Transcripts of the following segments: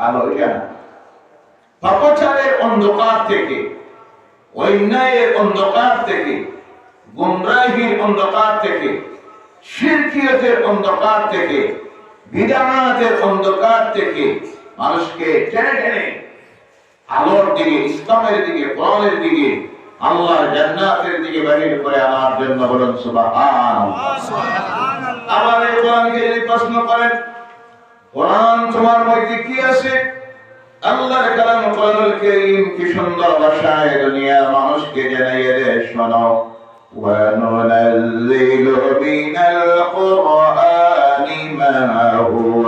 আলো এটা অন্ধকার থেকে অন্যায়ের অন্ধকার থেকে গুমরাহির অন্ধকার থেকে শিরকিয়তের অন্ধকার থেকে বিদানাতের অন্ধকার থেকে মানুষকে টেনে টেনে আলোর দিকে ইসলামের দিকে কোরআনের দিকে আল্লাহর জান্নাতের দিকে বাহির করে আনার জন্য বলুন সুবহান আবার এই কোরআনকে যদি প্রশ্ন করেন কোরআন তোমার মধ্যে কি আছে আল্লাহর কালাম কোরআনুল কারীম কি সুন্দর ভাষায় দুনিয়ার মানুষকে জানাইয়ে দেয় শোনো وننزل من القرآن ما هو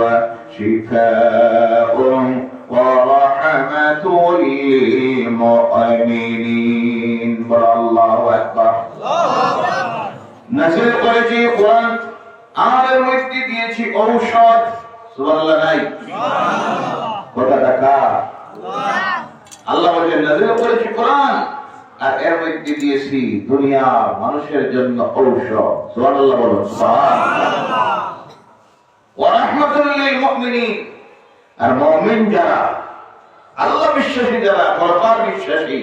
شفاء ورحمة للمؤمنين الله أكبر নাজিল করেছি কোরআন আমাদের মধ্যে দিয়েছি ঔষধ সুবহানাল্লাহ মানুষের জন্য আল্লাহ বিশ্বাসী যারা পরকাল বিশ্বাসী,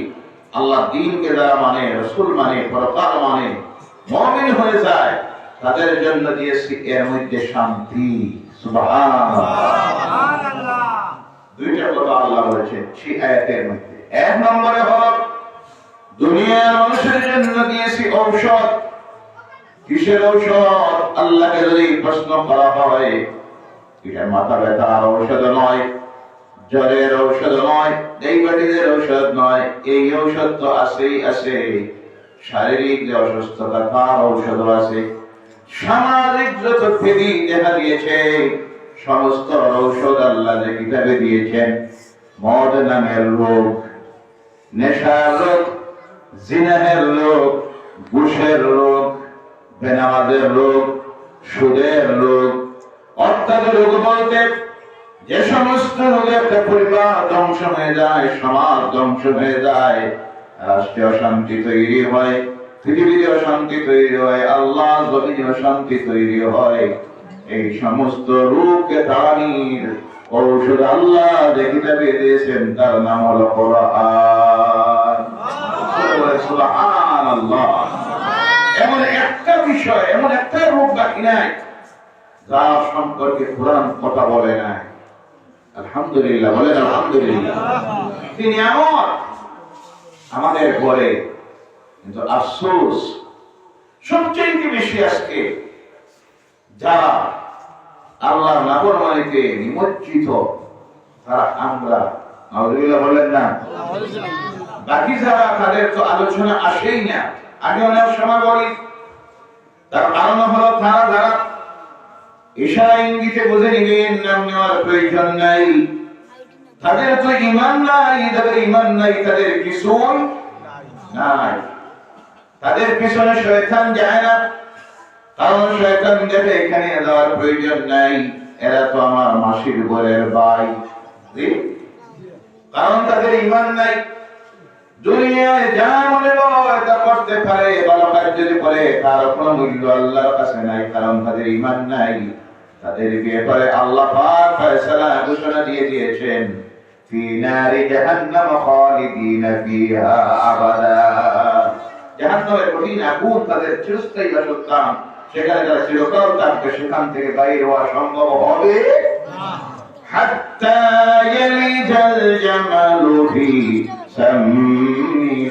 আল্লাহ দিনকে যারা মানে রসুল মানে পরকাল মানে মমিন হয়ে যায়, তাদের জন্য দিয়েছি এর মধ্যে শান্তি। দুইটা কথা আল্লাহ এক নম্বরে দুনিয়ার মানুষের জন্য দিয়েছি ঔষধ। কিসের ঔষধ? যদি প্রশ্ন করা হয় মাথা ঔষধ নয়। জ্বরের ঔষধ নয় ডায়াবেটিসের ঔষধ নয়। এই ঔষধ তো আছেই, আছে। শারীরিক যে অসুস্থতা, তার ঔষধ আছে। সামাজিক যত ফেরি দেখা দিয়েছে, সমস্ত ঔষধ আল্লাহ যে কিতাবে দিয়েছেন, মদ নামের রোগ নেশার রোগ জিনাহের রোগ ঘুষের রোগ বেনামাজের রোগ সুদের রোগ অর্থাৎ রোগ বলতে যে সমস্ত রোগে একটা পরিবার ধ্বংস হয়ে যায়, সমাজ ধ্বংস হয়ে যায় রাষ্ট্রীয় অশান্তি তৈরি হয় পৃথিবীতে অশান্তি তৈরি হয়, আল্লাহ জমিনে অশান্তি তৈরি হয়। এই সমস্ত রূপকে তাড়ানির ঔষধ আল্লাহ যে কিতাবে দিয়েছেন, তার নাম হলো এমন একটা বিষয়, এমন একটা রূপ বাকি নাই যার সম্পর্কে কোরআন কথা বলে নাই। আলহামদুলিল্লাহ, বলেন আলহামদুলিল্লাহ। তিনি এমন আমাদের ঘরে কিন্তু আফসোস সবচেয়ে বেশি আজকে যারা আল্লাহর নাফরমানিতে নিমজ্জিত, তারা আমরা। বলেন না? বাকি যারা, তাদের তো আলোচনা আসেই না। আমি অনেক সময় বলি, তার কারণ হলো তারা যারা ইঙ্গিতে বুঝে নিবেন নাম নেওয়ার প্রয়োজন নাই। তাদের তো ইমান নাই, তাদের ইমান নাই, তাদের কিছু নাই। তাদের পিছনে শয়তান যায় না। কারণ শয়তান দেখে এখানে যাওয়ার প্রয়োজন নাই। এরা তো আমার মাসির বরের ভাই। কারণ তাদের ইমান নাই। দুনিয়ায় যা মনে করতে পারে, ভালো কাজ যদি তার কোনো মূল্য আল্লাহর কাছে নাই, কারণ তাদের ইমান নাই। তাদের বিয়ে করে আল্লাহ পাক ফয়সালা ঘোষণা দিয়ে দিয়েছেন, ফি নারি জাহান্নাম খালিদিনা ফিহা আবাদা। জাহান্নামের কঠিন আগুন তাদের চিরস্থায়ী বাসস্থান সেখানে তারা চিরকাল থাকবে সেখান থেকে বাইরে হওয়া সম্ভব হবে حتى يلج الجمل في سم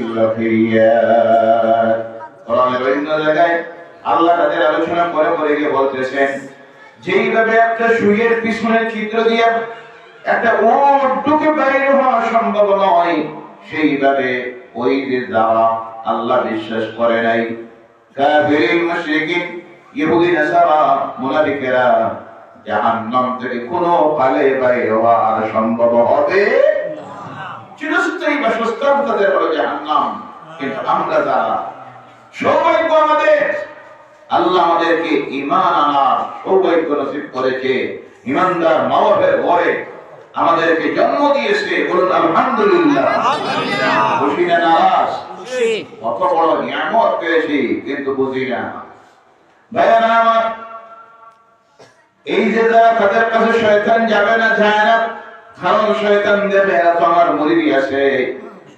الخياط কোরআনের বিভিন্ন জায়গায় আল্লাহ তাদের আলোচনা করে করে গিয়ে বলতেছেন যেইভাবে একটা সুইয়ের পিছনে চিত্র দিয়ে একটা ওট ঢুকে বাইরে হওয়া সম্ভব নয় সেইভাবে ওই যে যারা আল্লাহ বিশ্বাস করে নাই। আমাদেরকে ইমান আনার সৌভাগ্য নসিব করেছে। ইমানদার আমাদেরকে জন্ম দিয়েছে। বলুন, আলহামদুলিল্লাহ। বড় নিয়ামত পেয়েছি কিন্তু বুঝি না। আমার এই যে যারা তাদের কাছে শয়তান যাবে না, যায় না, কারণ শয়তান দেবে, এরা তো আমার আছে।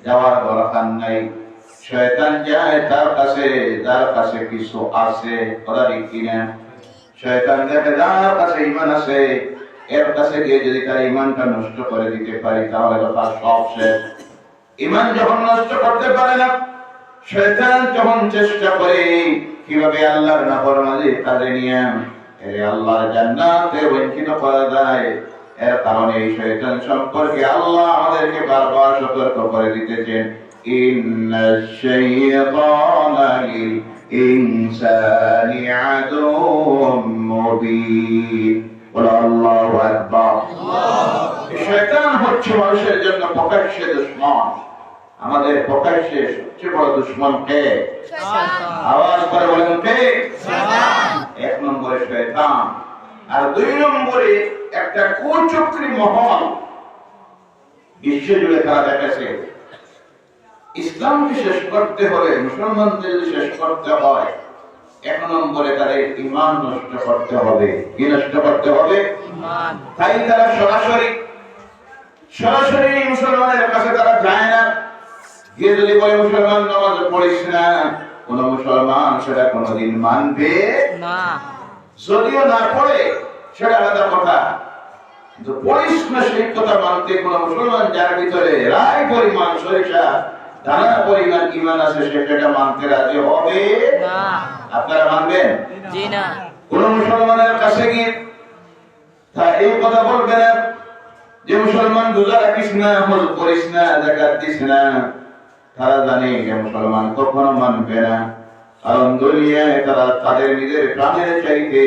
যাওয়ার দরকার নাই। শয়তান যায় তার কাছে যার কাছে কিছু আছে, কথা কিনা? শয়তান যার কাছে ইমান আছে, এর কাছে গিয়ে যদি তার ইমানটা নষ্ট করে দিতে পারি, তাহলে তো তার সব শেষ। ইমান যখন নষ্ট করতে পারে না শয়তান যখন চেষ্টা করে কীভাবে আল্লাহর নাফরমানি কাজে নিয়ে এর আল্লাহর জান্নাতে বঞ্চিত করা যায়। এর কারণে এই শয়তান সম্পর্কে আল্লাহ আমাদেরকে বারবার সতর্ক করে দিতেছেন। শাইতানা লিল ইনসানি আদুউম মুবিন। বলো আল্লাহু আকবার। শয়তান হচ্ছে মানুষের জন্য প্রকাশ্যে দুশ্মন। আমাদের প্রকাশ্যে সবচেয়ে বড় দুশ্মন কে? আওয়াজ করে বলেন কে? এক নম্বরে শয়তান। আর দুই নম্বরে একটা কুচক্রী মহল বিশ্ব জুড়ে তারা দেখেছে। ইসলামকে শেষ করতে হলে মুসলমানদের যদি শেষ করতে হয় এক নম্বরে তাদের ইমান নষ্ট করতে হবে। কি নষ্ট করতে হবে? তাই তারা সরাসরি সরাসরি মুসলমানের কাছে তারা যায় না। গিয়ে যদি বলে মুসলমান নামাজ পড়িস না। কোন মুসলমান সেটা কোনোদিন মানবে না। যদিও না পড়ে সেটা আলাদা কথা। কিন্তু পড়িস না সেই কথা মানতে কোন মুসলমান যার ভিতরে রায় পরিমাণ সরিষা দানা পরিমাণ ইমান আছে সেটা মানতে রাজি হবে? না। আপনারা মানবেন? জি না। কোন মুসলমানের কাছে গিয়ে তা এই কথা বলবে না যে মুসলমান রোজা রাখিস না হল করিস না জাকাত দিস না। তারা জানে যে মুসলমান কখনো মানবে না। কারণ দুনিয়ায় তারা তাদের নিজের প্রাণের চাইতে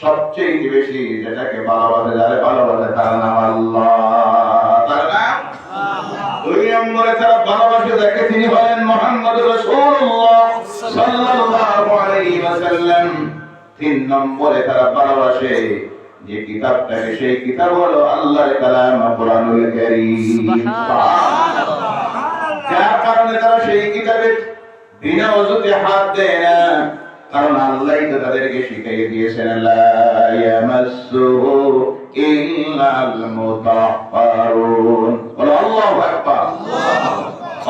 সবচেয়ে বেশি যেটাকে ভালোবাসে, যারা ভালোবাসে তার নাম আল্লাহ। নম্বরে তারা ভালোবাসে দেখে তিনি হলেন মোহাম্মদ তিন নম্বরে তারা ভালোবাসে যে কিতাবটাকে, সেই কিতাব হলো আল্লাহর কালাম, কোরআনুল যার কারণে তারা সেই কিতাবে বিনা অজুতে হাত দেয় না। কারণ আল্লাহ তো তাদেরকে শিখিয়ে দিয়েছেন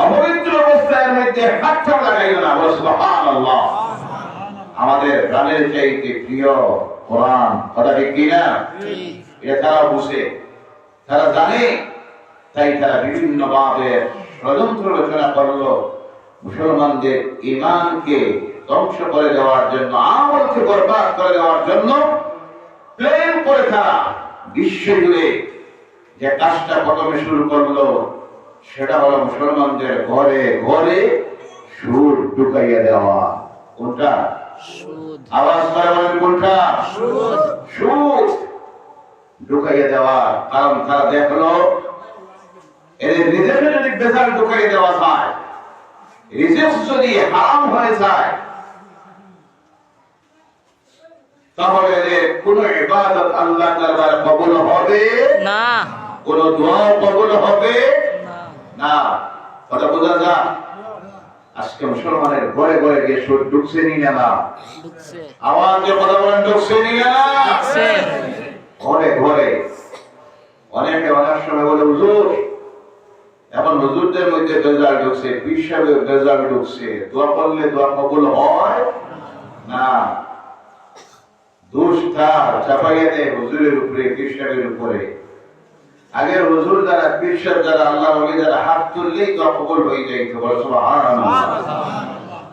অপবিত্র অবস্থার মধ্যে হাতটা না সুবহানাল্লাহ। আমাদের প্রাণের চাইতে প্রিয় কোরআন কথা ঠিক কিনা এটা তারা বুঝে। তারা জানে তাই তারা বিভিন্ন ভাবে ষড়যন্ত্র রচনা করল মুসলমানদের ইমানকে ধ্বংস করে দেওয়ার জন্য আমলকে বরবাদ করে দেওয়ার জন্য প্লেন করে তারা বিশ্ব জুড়ে যে কাজটা প্রথমে শুরু করল সেটা হলো মুসলমানদের ঘরে ঘরে সুর ঢুকাইয়া দেওয়া। কোনটা? আওয়াজ করে বলেন কোনটা? সুদ সুদ ঢুকাইয়ে দেওয়া। কারণ তারা দেখল এদের নিজেকে যদি বেজাল ঢুকাইয়ে দেওয়া যায় রিজেক্ট যদি হারাম হয়ে যায় তাহলে কোন ইবাদত আল্লাহ দরবারে কবুল হবে? না। কোন দোয়া কবুল হবে? না। কথা বোঝা যা আজকে মুসলমানের ঘরে ঘরে গিয়ে সুদ ঢুকছে নি না? আওয়াজে কথা বলেন ঢুকছে নি না ঢুকছে ঘরে ঘরে অনেকে অনেক সময় বলে হুজুর এখন মধ্যে বেজাল ঢুকছে পীর সাহেবের বেজাল ঢুকছে। দোয়া করলে দোয়া কবুল হয়? না। দোষ তার চাপাইয়া দেয় হুজুরের উপরে পীর সাহেবের উপরে। আগের হুজুর যারা পীর সাহেব যারা আল্লাহ বলে যারা হাত তুললেই দোয়া কবুল হয়ে যায় তো বলো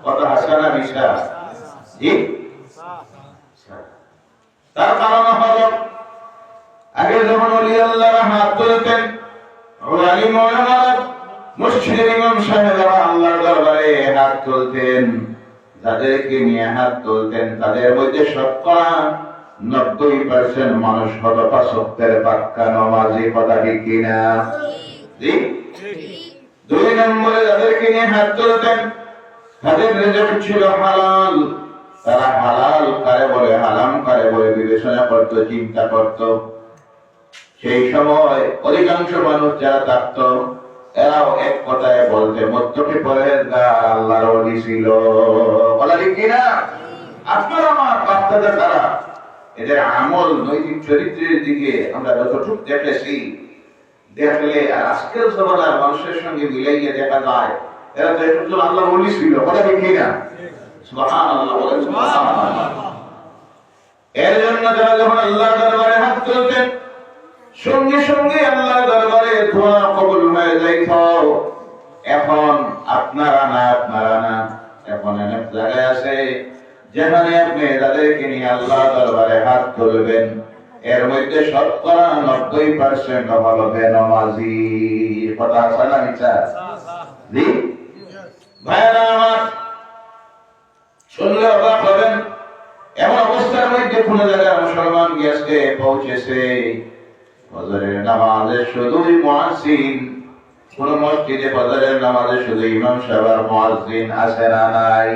কত হাসানা মিশা জি তার কারণ হলো আগে যখন অলি আল্লাহরা হাত তুলতেন ওলালি মৌলানারা মসজিদের ইমাম সাহেবরা আল্লাহর দরবারে হাত তুলতেন যাদেরকে নিয়ে হাত তুলতেন তাদের মধ্যে শতকরা নব্বই পার্সেন্ট মানুষ হতো পাঁচত্বের পাক্কা নমাজি কথা ঠিক কিনা দুই নম্বরে যাদেরকে নিয়ে হাত তুলতেন তাদের রেজক ছিল হালাল। তারা হালাল কারে বলে হারাম কারে বলে বিবেচনা করত, চিন্তা করত। সেই সময় অধিকাংশ মানুষ যারা থাকত এরাও এক কথায় বলতে মধ্যকে আল্লাহর ওলি ছিল। বলা কিনা? আপনার আমার বাচ্চাদের দ্বারা। এদের আমল নৈতিক চরিত্রের দিকে আমরা যতটুকু দেখেছি, দেখলে আজকের জমানার মানুষের সঙ্গে দেখা যায়, এরা তো একজন আল্লাহ বলি ছিল। কথা ঠিক এর জন্য তারা যখন আল্লাহ দরবারে হাত তুলতেন সঙ্গে সঙ্গে আল্লাহ দরবারে দোয়া কবুল হয়ে যাইত এখন আপনারা না আপনারা না। এখন অনেক জায়গায় আছে যেখানে আপনি তাদেরকে নিয়ে আল্লাহ দরবারে হাত তুলবেন। এর মধ্যে শতকরা নব্বই পার্সেন্ট হলো বেনমাজি। কথা আছে না আমার, শুনলে অবাক হবেন। এমন অবস্থার মধ্যে কোন জায়গায় মুসলমান গিয়েছে পৌঁছেছে। ফজরের নামাজে শুধুই মুয়াজ্জিন। কোন মসজিদে ফজরের নামাজে শুধু ইমাম সাহেব আর মুয়াজ্জিন আছে না নাই?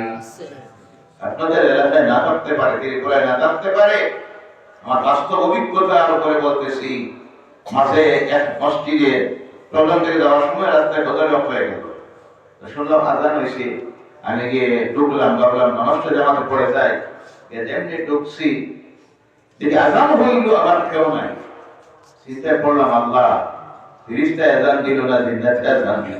আপনাদের এলাকায় না থাকতে পারে ত্রিপুরায় না থাকতে পারে? আমার বাস্তব অভিজ্ঞতার উপরে বলতেছি মাঝে এক মসজিদে প্রবলেম থেকে যাওয়ার সময় রাস্তায় ফজরে অফ হয়ে গেল। শুনলাম আজান হয়েছে আমি গিয়ে ঢুকলাম ভাবলাম নমস্ত জামাতে পড়ে যাই এ যেমনি ঢুকছি দেখি আজান হইল আবার কেউ নাই। চিন্তায় পড়লাম আল্লাহ তিরিশটা আজান দিল না জিন্দাতে আজান দিল।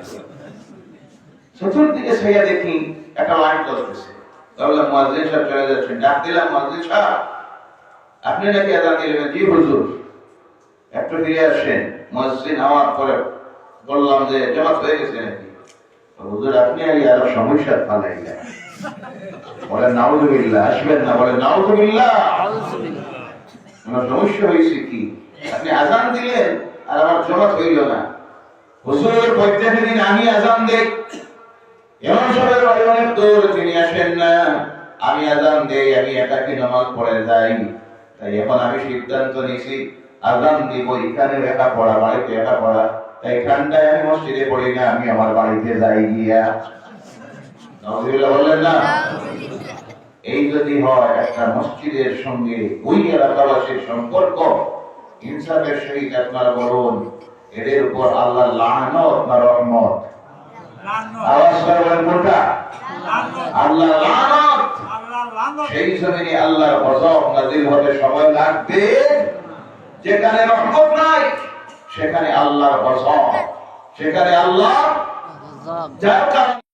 চতুর্দিকে ছাইয়া দেখি একটা লাইন চলতেছে তাহলে মুয়াজ্জিন সাহেব চলে যাচ্ছেন। ডাক দিলাম মুয়াজ্জিন সাহেব আপনি নাকি আজান দিলেন? জি হুজুর। একটু ফিরে আসেন মুয়াজ্জিন আমার পরে বললাম যে জামাত হয়ে গেছে নাকি? হুজুর আপনি আগে আরও সমস্যা ফালাইলেন বলে নাউজুবিল্লাহ। আসবেন না। বলে নাউজুবিল্লাহ। আমার সমস্যা হয়েছে কি? আপনি আজান দিলেন আর আমার জমাত হইল না। হুজুর প্রত্যেক দিন আমি আজান দেই। এমন সবের বাড়ি অনেক দূর তিনি আসেন না। আমি আজান দেই, আমি একাকি নামাজ পড়ে যাই। তাই এখন আমি সিদ্ধান্ত নিছি আজান দিব, এখানে একা পড়া, বাড়িতে একা পড়া। তাই ঠান্ডায় আমি মসজিদে পড়ি না, আমি আমার বাড়িতে যাই গিয়া। বললেন, না, এই যদি হয়, একটা মসজিদের সঙ্গে ওই এলাকাবাসীর সম্পর্ক ইনসাফের সহিত আপনারা বলুন এদের উপর আল্লাহ লানত না রহমত? আওয়াজ করে বলেন আল্লাহ লানত। সেই জমিনে আল্লাহর গজব নাজিল হবে সময় লাগবে। যেখানে রহমত নাই সেখানে আল্লাহর গজব সেখানে আল্লাহ যার কারণে